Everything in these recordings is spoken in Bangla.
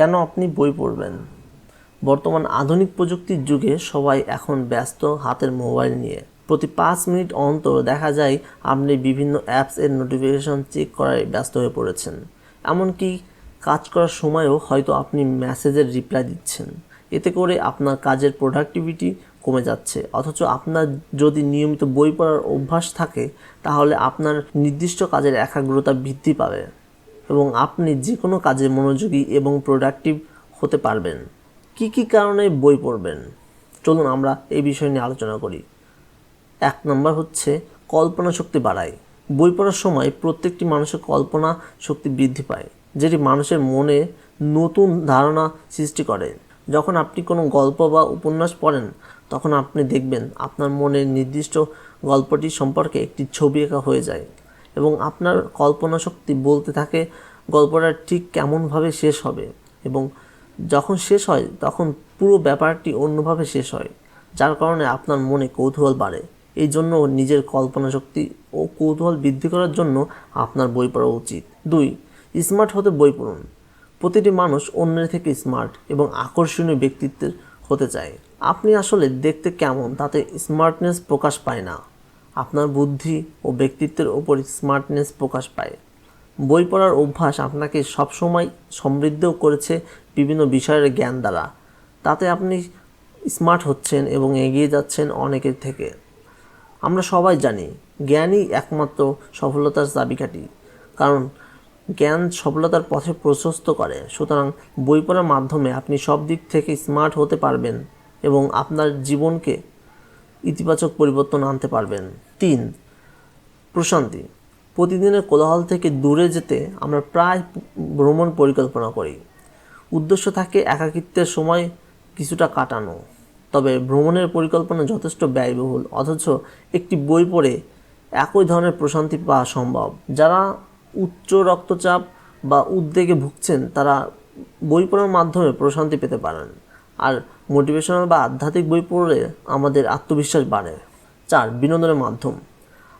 কেন আপনি বই পড়বেন? বর্তমান আধুনিক প্রযুক্তির যুগে সবাই এখন ব্যস্ত হাতের মোবাইল নিয়ে। প্রতি পাঁচ মিনিট অন্তর দেখা যায় আপনি বিভিন্ন অ্যাপস এর নোটিফিকেশন চেক করায় ব্যস্ত হয়ে পড়েছেন। এমনকি কাজ করার সময়ও হয়তো আপনি মেসেজের রিপ্লাই দিচ্ছেন। এতে করে আপনার কাজের প্রোডাক্টিভিটি কমে যাচ্ছে। অথচ আপনার যদি নিয়মিত বই পড়ার অভ্যাস থাকে, তাহলে আপনার নির্দিষ্ট কাজের একাগ্রতা বৃদ্ধি পাবে। এবং আপনি যে কোনো কাজে মনোযোগী এবং প্রোডাক্টিভ হতে পারবেন। কি কি কারণে বই পড়বেন? চলুন আমরা এই বিষয় নিয়ে আলোচনা করি। এক নম্বর হচ্ছে কল্পনা শক্তি বাড়ায়। বই পড়ার সময় প্রত্যেকটি মানুষের কল্পনা শক্তি বৃদ্ধি পায়, যেটি মানুষের মনে নতুন ধারণা সৃষ্টি করে। যখন আপনি কোনো গল্প বা উপন্যাস পড়েন, তখন আপনি দেখবেন আপনার মনে নির্দিষ্ট গল্পটি সম্পর্কে একটি ছবি আঁকা হয়ে যায়। এবং আপনার কল্পনা শক্তি বলতে থাকে গল্পটা ঠিক কেমনভাবে শেষ হবে। এবং যখন শেষ হয়, তখন পুরো ব্যাপারটি অন্যভাবে শেষ হয়, যার কারণে আপনার মনে কৌতূহল বাড়ে। এই জন্য নিজের কল্পনা শক্তি ও কৌতূহল বৃদ্ধি করার জন্য আপনার বই পড়া উচিত। দুই, স্মার্ট হতে বই পড়ুন। প্রতিটি মানুষ অন্যের থেকে স্মার্ট এবং আকর্ষণীয় ব্যক্তিত্বের হতে চায়। আপনি আসলে দেখতে কেমন তাতে স্মার্টনেস প্রকাশ পায় না। আপনার বুদ্ধি ও ব্যক্তিত্বের ওপর স্মার্টনেস প্রকাশ পায়। বই পড়ার অভ্যাস আপনাকে সবসময় সমৃদ্ধ করেছে বিভিন্ন বিষয়ের জ্ঞান দ্বারা। তাতে আপনি স্মার্ট হচ্ছেন এবং এগিয়ে যাচ্ছেন অনেকের থেকে। আমরা সবাই জানি, জ্ঞানই একমাত্র সফলতার চাবিকাঠি। কারণ, জ্ঞান সফলতার পথে প্রশস্ত করে। সুতরাং, বই পড়ার মাধ্যমে আপনি সব দিক থেকে স্মার্ট হতে পারবেন এবং আপনার জীবনকে ইতিবাচক পরিবর্তন আনতে পারবেন। তিন, প্রশান্তি। প্রতিদিনের কোলাহল থেকে দূরে যেতে আমরা প্রায় ভ্রমণ পরিকল্পনা করি। উদ্দেশ্য থাকে একাকিত্বের সময় কিছুটা কাটানো। তবে ভ্রমণের পরিকল্পনা যথেষ্ট ব্যয়বহুল, অথচ একটি বই পড়ে একই ধরনের প্রশান্তি পাওয়া সম্ভব। যারা উচ্চ রক্তচাপ বা উদ্বেগে ভুগছেন, তারা বই পড়ার মাধ্যমে প্রশান্তি পেতে পারেন। আর মোটিভেশনাল বা আধ্যাত্মিক বই পড়লে আমাদের আত্মবিশ্বাস বাড়ে। চার, বিনোদনের মাধ্যম।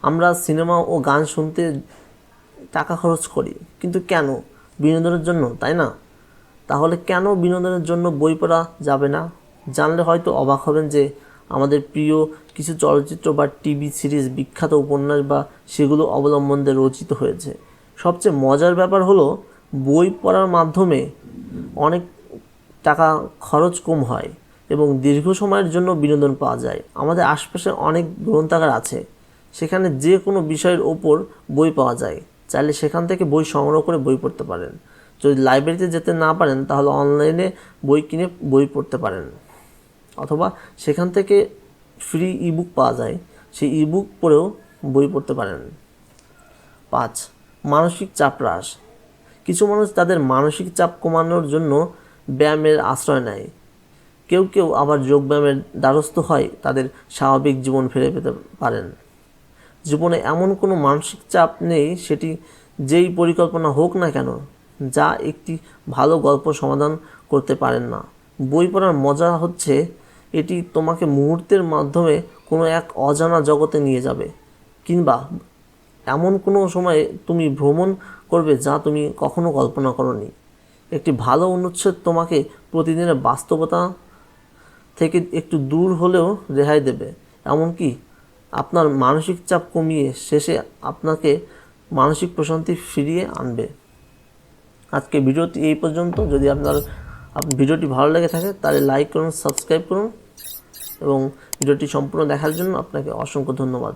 আমরা সিনেমা ও গান শুনতে টাকা খরচ করি, কিন্তু কেন? বিনোদনের জন্য, তাই না? তাহলে কেন বিনোদনের জন্য বই পড়া যাবে না? জানলে হয়তো অবাক হবেন যে আমাদের প্রিয় কিছু চলচ্চিত্র বা টিভি সিরিজ, বিখ্যাত উপন্যাস বা সেগুলো অবলম্বনদের রচিত হয়েছে। সবচেয়ে মজার ব্যাপার হলো, বই পড়ার মাধ্যমে অনেক টাকা খরচ কম হয় এবং দীর্ঘ সময়ের জন্য বিনোদন পাওয়া যায়। আমাদের আশপাশে অনেক গ্রন্থাগার আছে, সেখানে যে কোনো বিষয়ের ওপর বই পাওয়া যায়। চাইলে সেখান থেকে বই সংগ্রহ করে বই পড়তে পারেন। যদি লাইব্রেরিতে যেতে না পারেন, তাহলে অনলাইনে বই কিনে বই পড়তে পারেন। অথবা সেখান থেকে ফ্রি ইবুক পাওয়া যায়, সেই ইবুক পড়েও বই পড়তে পারেন। পাঁচ, মানসিক চাপ হ্রাস। কিছু মানুষ তাদের মানসিক চাপ কমানোর জন্য ব্যায়ামের আশ্রয় নেয়। কেউ কেউ আবার যোগব্যায়ামের দ্বারস্থ হয়, তাদের স্বাভাবিক জীবন ফিরে পেতে পারেন। জীবনে এমন কোনো মানসিক চাপ নেই, সেটি যেই পরিকল্পনা হোক না কেন, যা একটি ভালো গল্প সমাধান করতে পারেন না। বই পড়ার মজা হচ্ছে, এটি তোমাকে মুহূর্তের মাধ্যমে কোনো এক অজানা জগতে নিয়ে যাবে, কিংবা এমন কোনো সময়ে তুমি ভ্রমণ করবে যা তুমি কখনো কল্পনা করনি। একটি ভালো অনুচ্ছেদ তোমাকে প্রতিদিনের বাস্তবতা থেকে একটু দূর হলেও রেহাই দেবে। এমনকি আপনার মানসিক চাপ কমিয়ে শেষে আপনাকে মানসিক প্রশান্তি ফিরিয়ে আনবে। আজকে ভিডিওটি এই পর্যন্ত। যদি আপনার আপ- ভিডিওটি ভালো লেগে থাকে তাহলে লাইক করুন, সাবস্ক্রাইব করুন এবং ভিডিওটি সম্পূর্ণ দেখার জন্য আপনাকে অসংখ্য ধন্যবাদ।